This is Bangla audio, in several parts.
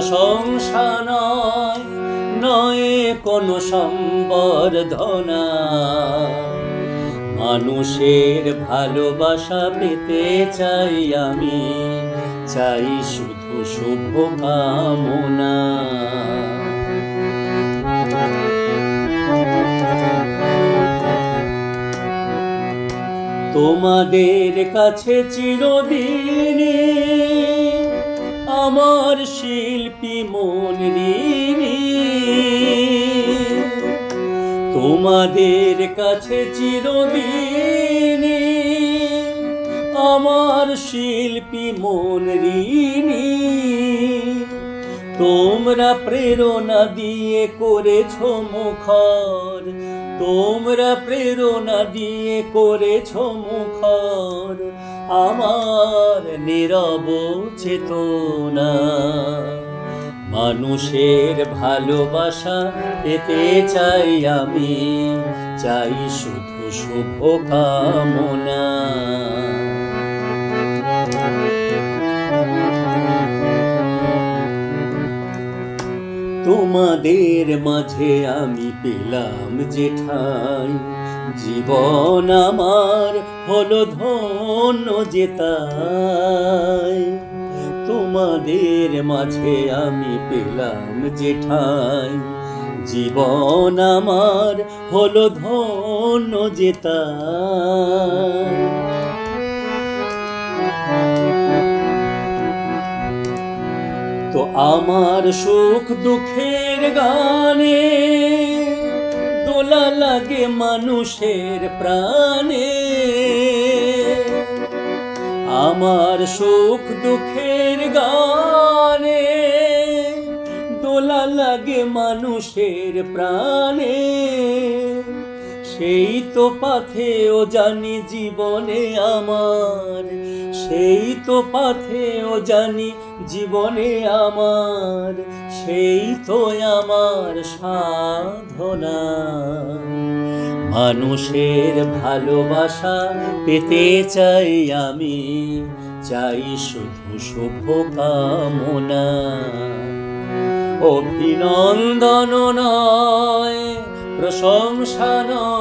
প্রশংসা নয় নয় কোনো সম্বর্ধনা। মানুষের ভালোবাসা পেতে চাই আমি, চাই শুধু শুভ কামনা তোমাদের কাছে চিরদিনই আমার শিল্পী মন তোমাদের কাছে চিরদিনই আমার শিল্পী মন ঋণী তোমরা প্রেরণা দিয়ে করেছ মুখর তোমরা প্রেরণা দিয়ে করেছ মুখর, আমার নীরব চেতনা। মানুষের ভালোবাসা পেতে চাই আমি, চাই শুধু শুভ কামনা তোমাদের মাঝে আমি পেলাম যে ঠাই জীবন আমার হলো ধন্য যেতাই তোমাদের মাঝে আমি পেলাম যে ঠাই জীবন আমার হলো ধন্য যেতাই তো আমার সুখ দুঃখের গানে, দোলা লাগে মানুষের প্রাণে। আমার সুখ দুঃখের গানে, দোলা লাগে মানুষের প্রাণে। সেই তো পাথেও জানি জীবনে আমার। সেই তো পাথেও জানি জীবনে আমার। সেই তো আমার সাধনা। মানুষের ভালোবাসা পেতে চাই আমি। চাই শুধু শুভ কামনা অভিনন্দন নয়, প্রশংসা নয়।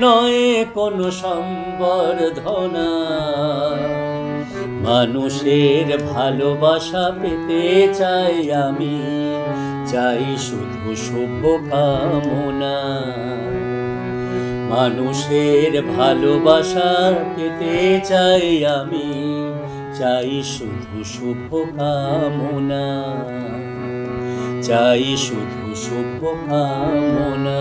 নয় কোনো সম্বর্ধনা। মানুষের ভালোবাসা পেতে চাই আমি, চাই শুধু শুভ কামনা মানুষের ভালোবাসা পেতে চাই আমি, চাই শুধু শুভ কামনা চাই শুধু শুভ কামনা